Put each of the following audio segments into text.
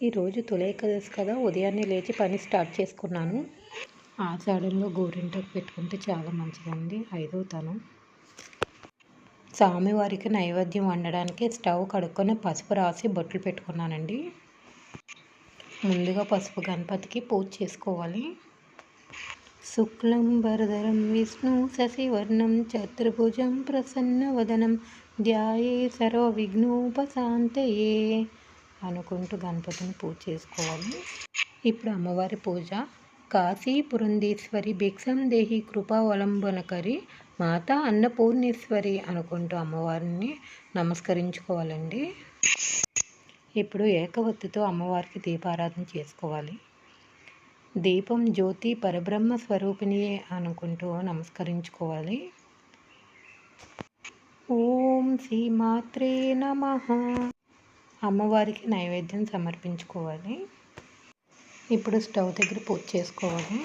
ఈరోజు తొలి ఏకాదశి కదా ఉదయాన్నే లేచి పని స్టార్ట్ చేసుకున్నాను. ఆషాఢంలో గోరింటాకు పెట్టుకుంటే చాలా మంచిదండి ఐదవుతాను స్వామివారికి నైవేద్యం వండడానికి స్టవ్ కడుక్కొని పసుపు రాసి బొట్లు పెట్టుకున్నానండి. ముందుగా పసుపు గణపతికి పూజ చేసుకోవాలి. శుక్లం వరదరం విష్ణు శశివర్ణం చతుర్భుజం ప్రసన్నవదనం ధ్యాయే సర్వ విఘ్నోపశాంతయే అనుకుంటూ గణపతిని పూజ చేసుకోవాలి. ఇప్పుడు అమ్మవారి పూజ. కాశీ పురంధేశ్వరి భిక్షం దేహి కృపావలంబనకరి మాత అన్నపూర్ణేశ్వరి అనుకుంటూ అమ్మవారిని నమస్కరించుకోవాలండి. ఇప్పుడు ఏకవత్తితో అమ్మవారికి దీపారాధన చేసుకోవాలి. దీపం జ్యోతి పరబ్రహ్మ స్వరూపిణియే అనుకుంటూ నమస్కరించుకోవాలి. ఓం శ్రీ మాత్రే నమ. అమ్మవారికి నైవేద్యం సమర్పించుకోవాలి. ఇప్పుడు స్టవ్ దగ్గర పూజ చేసుకోవాలి.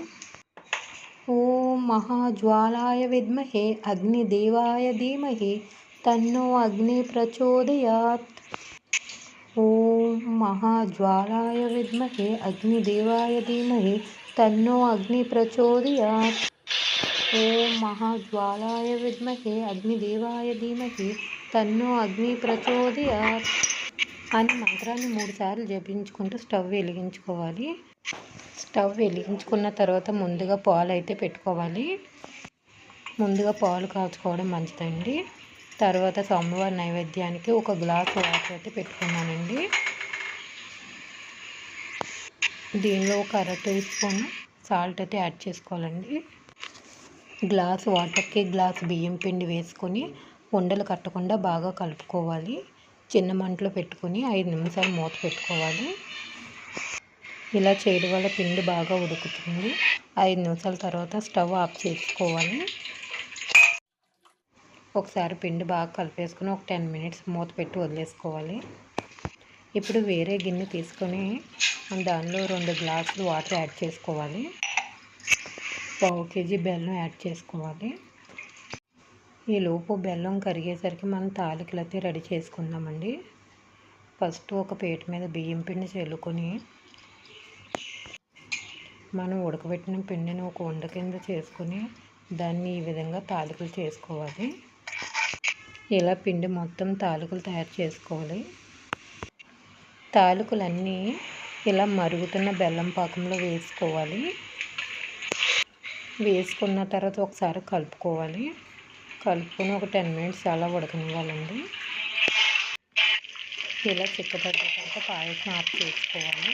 ఓం మహాజ్వాలాయ విద్మహే అగ్నిదేవాయ ధీమహి తన్నో అగ్ని ప్రచోదయాత్. ఓం మహాజ్వాలాయ విద్మహే అగ్నిదేవాయ ధీమహి తన్నో అగ్ని ప్రచోదయాత్. ఓం మహాజ్వాలాయ విద్మహే అగ్నిదేవాయ ధీమహి తన్నో అగ్ని ప్రచోదయాత్. అని మంత్రాన్ని మూడుసార్లు జపించుకుంటూ స్టవ్ వెలిగించుకోవాలి. స్టవ్ వెలిగించుకున్న తర్వాత ముందుగా పాలు అయితే పెట్టుకోవాలి. ముందుగా పాలు కాచుకోవడం మంచిదండి. తర్వాత సోమవారి నైవేద్యానికి ఒక గ్లాస్ వాటర్ అయితే పెట్టుకున్నానండి. దీనిలో ఒక అర టీ స్పూన్ సాల్ట్ అయితే యాడ్ చేసుకోవాలండి. గ్లాస్ వాటర్కి గ్లాస్ బియ్యం పిండి వేసుకొని ఉండలు కట్టకుండా బాగా కలుపుకోవాలి. చిన్న మంటలో పెట్టుకొని ఐదు నిమిషాలు మూత పెట్టుకోవాలి. ఇలా చేయడం వల్ల పిండి బాగా ఉడుకుతుంది. ఐదు నిమిషాల తర్వాత స్టవ్ ఆఫ్ చేసుకోవాలి. ఒకసారి పిండి బాగా కలిపేసుకొని ఒక టెన్ మినిట్స్ మూత పెట్టి వదిలేసుకోవాలి. ఇప్పుడు వేరే గిన్నె తీసుకొని దానిలో రెండు గ్లాసులు వాటర్ యాడ్ చేసుకోవాలి. పావు కేజీ బెల్లం యాడ్ చేసుకోవాలి. ఈ లోపు బెల్లం కరిగేసరికి మనం తాలికలు అయితే రెడీ చేసుకుందామండి. ఫస్ట్ ఒక పీట మీద బియ్యం పిండి చల్లుకొని మనం ఉడకబెట్టిన పిండిని ఒక ఉండ కింద చేసుకొని దాన్ని ఈ విధంగా తాలికలు చేసుకోవాలి. ఇలా పిండి మొత్తం తాలూకులు తయారు చేసుకోవాలి. తాలికలన్నీ ఇలా మరుగుతున్న బెల్లం పాకంలో వేసుకోవాలి. వేసుకున్న తర్వాత ఒకసారి కలుపుకోవాలి. కలుపుకొని ఒక టెన్ మినిట్స్ అలా ఉడకనివ్వాలండి. ఇలా చిక్కబడ్డ తర్వాత పాయసం ఆఫ్ చేసుకోవాలి.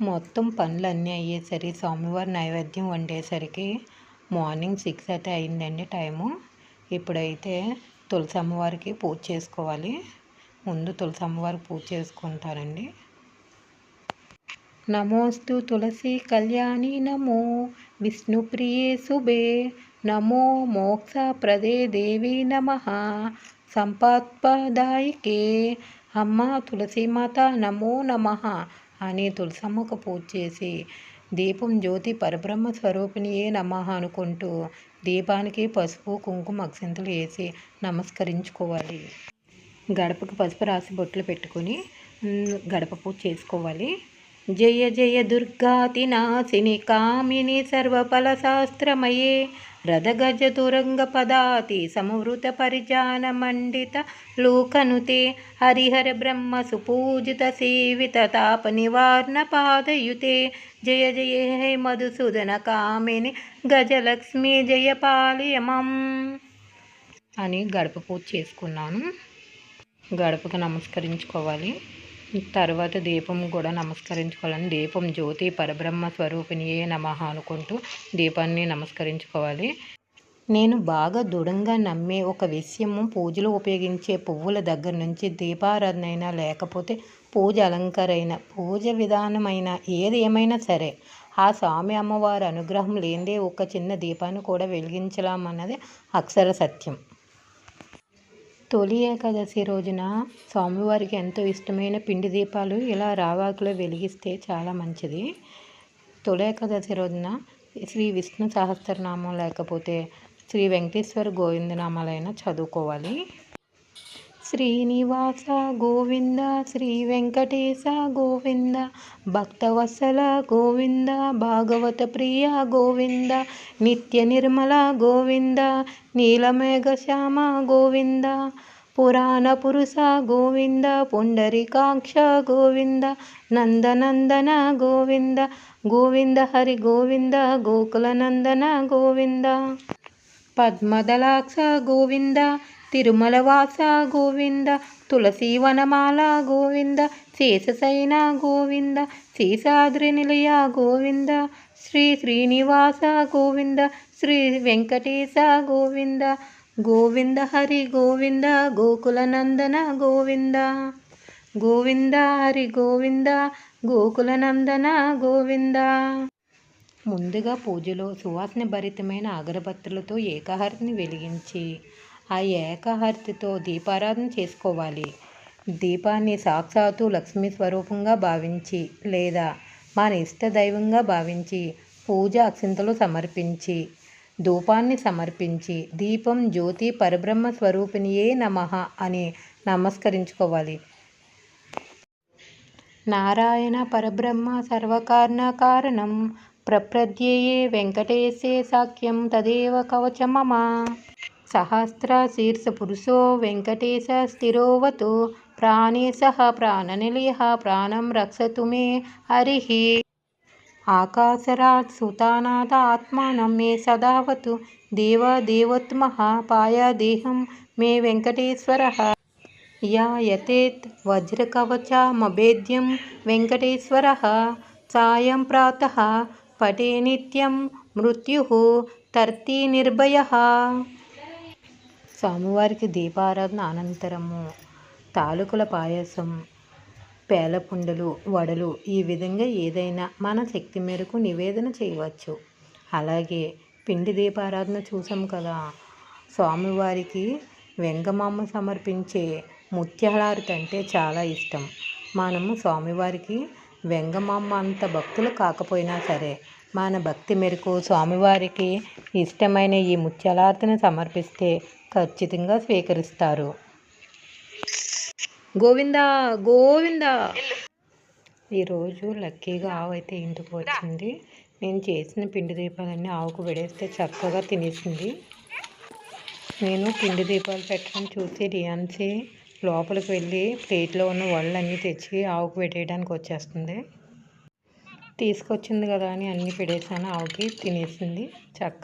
మొత్తం పనులు అన్నీ అయ్యేసరికి స్వామివారి నైవేద్యం వండేసరికి మార్నింగ్ సిక్స్ అయితే అయిందండి టైము. ఇప్పుడైతే తులసి అమ్మవారికి పూజ చేసుకోవాలి. ముందు తులసి అమ్మవారికి పూజ చేసుకుంటారండి. నమోస్తు తులసి కళ్యాణి నమో. విష్ణుప్రియే శుభే. నమో మోక్షప్రదే దేవి నమ. సంపత్పదాయికే. అమ్మ తులసీమాత నమో నమ అని తులసమ్మకు పూజ చేసి దీపం జ్యోతి పరబ్రహ్మ స్వరూపిణియే నమ అనుకుంటూ దీపానికి పసుపు కుంకుమ అక్షింతలు వేసి నమస్కరించుకోవాలి. గడపకు పసుపు రాసి బొట్లు పెట్టుకొని గడప పూజ చేసుకోవాలి. జయ జయ దుర్గాతి నాశిని కామిని సర్వఫలశాస్త్రమయే. రథగజతురంగపదాతి సమవృత పరిజాన మండిత లోకనుతే. హరిహర బ్రహ్మ సుపూజిత సేవిత తాప నివారణ పాదయుతే. జయ జయ హే మధుసూదన కామిని గజలక్ష్మి జయ పాలయమం. అని గడప పూజ చేసుకున్నాను. గడపకు నమస్కరించుకోవాలి. తర్వాత దీపం కూడా నమస్కరించుకోవాలని దీపం జ్యోతి పరబ్రహ్మ స్వరూపిణియే నమ అనుకుంటూ దీపాన్ని నమస్కరించుకోవాలి. నేను బాగా దృఢంగా నమ్మే ఒక విషయము పూజలో ఉపయోగించే పువ్వుల దగ్గర నుంచి దీపారాధన అయినా లేకపోతే పూజ అలంకరైన పూజ విధానమైన ఏది ఏమైనా సరే ఆ స్వామి అమ్మవారి అనుగ్రహం లేనిదే ఒక చిన్న దీపాన్ని కూడా వెలిగించలామన్నది అక్షర సత్యం. తొలి ఏకాదశి రోజున స్వామివారికి ఎంతో ఇష్టమైన పిండి దీపాలు ఇలా రావాకులో వెలిగిస్తే చాలా మంచిది. తొలి ఏకాదశి రోజున శ్రీ విష్ణు సహస్రనామం లేకపోతే శ్రీ వెంకటేశ్వర గోవిందనామాలైనా చదువుకోవాలి. శ్రీనివాస గోవింద శ్రీ వెంకటేశ గోవింద భక్తవత్సల గోవింద భాగవత ప్రియ గోవింద నిత్య నిర్మల గోవింద నీలమేఘ శ్యామ గోవింద పురాణ పురుష గోవింద పుండరికాక్ష గోవింద నందనందన గోవింద గోవింద హరి గోవింద గోకులనందన గోవింద. పద్మదలాక్ష గోవింద తిరుమలవాస గోవింద తులసీవనమాల గోవింద శేషశయన గోవింద శేషాద్రి నిలయ గోవింద శ్రీ శ్రీనివాస గోవింద శ్రీ వెంకటేశ గోవింద గోవింద హరి గోవింద గోకులనందన గోవింద గోవింద హరి గోవింద గోకులనందన గోవింద. ముందుగా పూజలో సువాసన భరితమైన అగరబత్తులతో ఏకాహారతిని వెలిగించి ఆ ఏకాహారతితో దీపారాధన చేసుకోవాలి. దీపాన్ని సాక్షాత్తు లక్ష్మీ స్వరూపంగా భావించి లేదా మన ఇష్ట దైవంగా భావించి పూజ అక్షింతలు సమర్పించి ధూపాన్ని సమర్పించి దీపం జ్యోతి పరబ్రహ్మ స్వరూపిణియే నమః అని నమస్కరించుకోవాలి. నారాయణ పరబ్రహ్మ సర్వకారణ కారణం ప్రప్రద్యే వెంకటేశే సాఖ్యం తదేవ కవచ మమ సహస్ర పురుషో వెంకటేశ స్థిరోవతు ప్రాణేశః ప్రాణనిలయ ప్రాణం రక్షతు మే హరి. ఆకాశరాట్ సుతానాథ ఆత్మానం మే సదావతు దేవ దేవోత్తమః పాయ దేహం మే వెంకటేశ్వర. యా యతేత్ వజ్రకవచమభేద్యం వెంకటేశ్వర. సాయం ప్రాతః పటే నిత్యం మృత్యు తర్తి నిర్భయ. స్వామివారికి దీపారాధన అనంతరము. తాలూకుల పాయసం పేలపుండలు వడలు ఈ విధంగా ఏదైనా మన శక్తి మేరకు నివేదన చేయవచ్చు. అలాగే పిండి దీపారాధన చూసాం కదా. స్వామివారికి వెంగమామ సమర్పించే ముత్యాలారతి అంటే చాలా ఇష్టం. మనము స్వామివారికి వెంగమమ్మ అంత భక్తులు కాకపోయినా సరే మన భక్తి మేరకు స్వామివారికి ఇష్టమైన ఈ ముత్యాలార్తిని సమర్పిస్తే ఖచ్చితంగా స్వీకరిస్తారు. గోవింద గోవింద! ఈరోజు లక్కీగా ఆవు అయితే ఇంటికి వచ్చింది. నేను చేసిన పిండి దీపాలన్నీ ఆవుకు విడేస్తే చక్కగా తినేసింది. నేను పిండి దీపాలు పెట్టడం చూసి రియాన్సీ లోపలికి వెళ్ళి ప్లేట్లో ఉన్న వళ్ళన్నీ తెచ్చి ఆవుకు పెట్టేయడానికి వచ్చేస్తుంది. తీసుకొచ్చింది కదా అని అన్నీ పెడేసాను ఆవుకి తినేసింది. చక్క